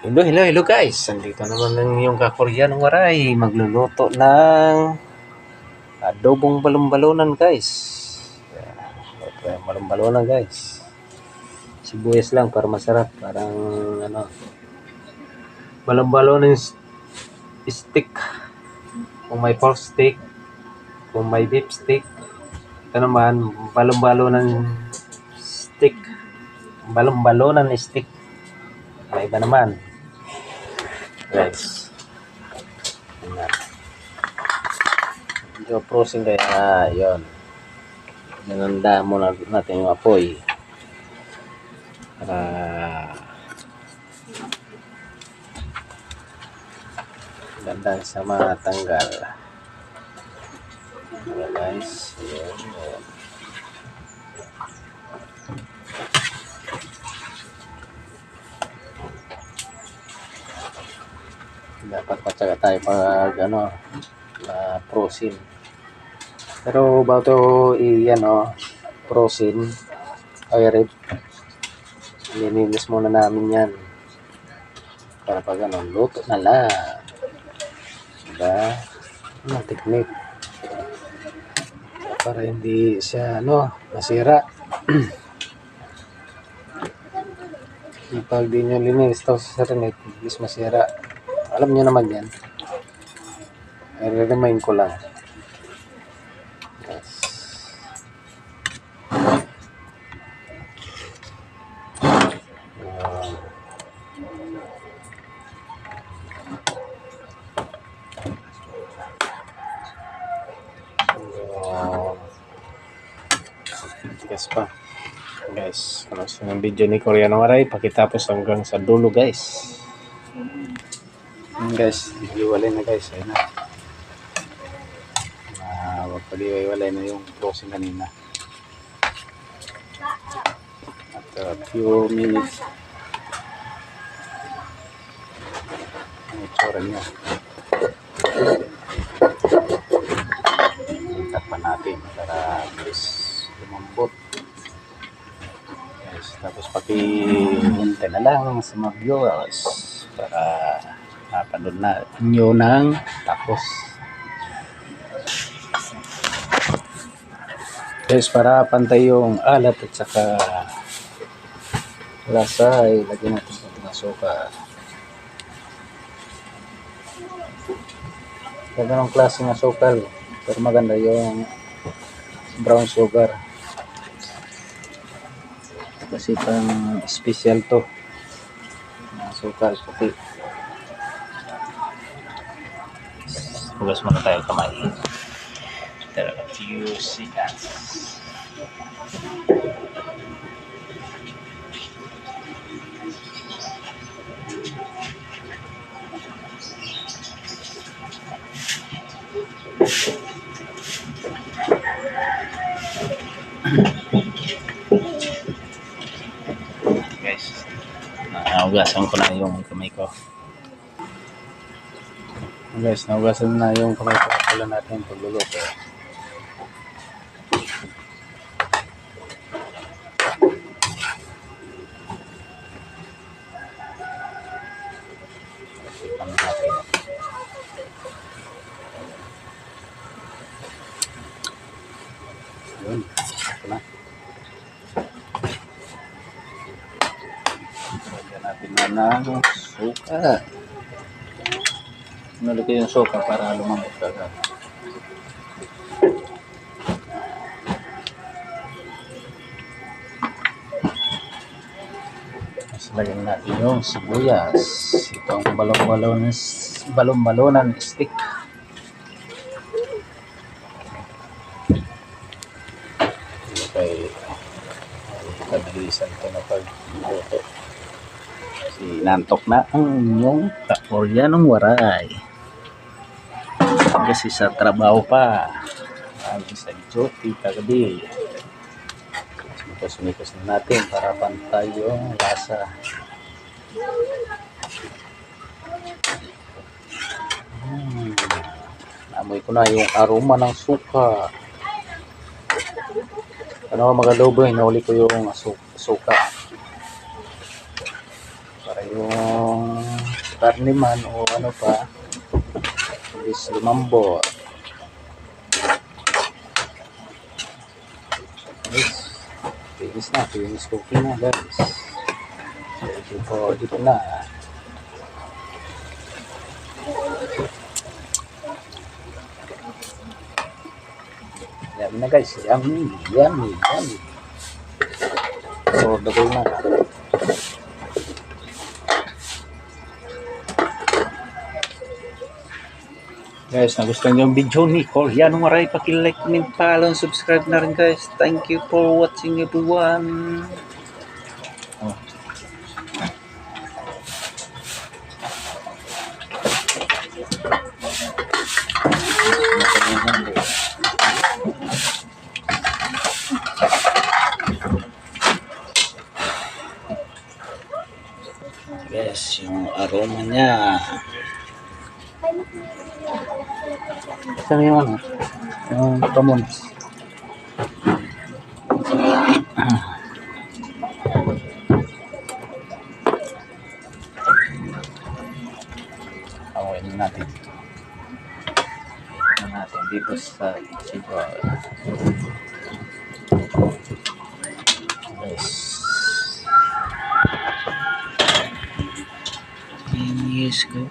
Hello, hello, hello guys. Andito naman ang yung kakoryanong waray. Magluluto ng adobong balon-balonan guys. Yeah, balon-balonan guys. Sibuyas lang para masarap. Parang ano, balon-balonan s- stick. Kung may pork stick, kung may beef stick. Ito naman, balon-balonan stick. Balon-balonan stick. May iba naman. Guys. Ayan. Medyo prosing kaya yun. Nananda muna natin yung apoy. Para ganda sa matanggal. Ayan guys. Ayan. Ayan. Dapat matyaga tayo pag ano na prosin pero bago i ano prosin ay rip lininis muna namin yan. Para pag ano luto na lang. Diba? Ano technique? Para hindi siya ano masira. Pag di nyo linis tapos sa rinit is masira alam niyo naman yan. I-remind ko lang. Yes. Yes pa. Guys, ano sa video ni Koreano Maray, pakitapos hanggang sa dulo guys. Yun guys, iwalay na guys. Ayun na. Ah, wag pa iwalay na yung closing kanina. After a few minutes. Ang itsura niya. Takpan natin para bilis lumambot. Guys, tapos paki-hintay na lang sa mga viewers para napanood na nyo ng tapos. Guys, para pantay yung alat at saka lasa ay lagyan natin konting asukal. Ganda ng klaseng asukal. Pero maganda yung brown sugar. Kasi pang special to. Asukal puti. Hugas muna tayo kamay. After a few seconds. Guys, nahugasan ko na yung kamay ko. Guys, nahugasan na yung kamay ko. Pala natin pagluluto. Yun. Ito na. Lagyan natin na ng suka. Nalagay yung suka para lumambot agad. Lagyan natin yung sibuyas. Ito ang balong-balonan stick. Okay. Kadalisan ito na pagluto. Kasi nantok na ang inyong kaoryanong waray. Kasi sa trabaho pa. Lagi sa duty kagabi. Sumikos-sumikos na natin para pantay yung lasa. Hmm. Amoy ko na yung aroma ng suka. Ano mga adobo, hinuli ko yung suka. Para yung karne man o ano pa. Is lumambo. Guys, finish na, finish cooking na guys. Ready for eat na. Yummy na guys, yummy, yummy, yummy. So, double na. Guys, nagustuhan niyo yung video ni Koreano Maray. Pakilike, comment, follow, and subscribe na rin guys. Thank you for watching everyone. Oh. Yes, yung aroma niya. Ito yung ano, yung kamons. Awain natin. Awain natin dito sa sigaw. Yes. Yes, go.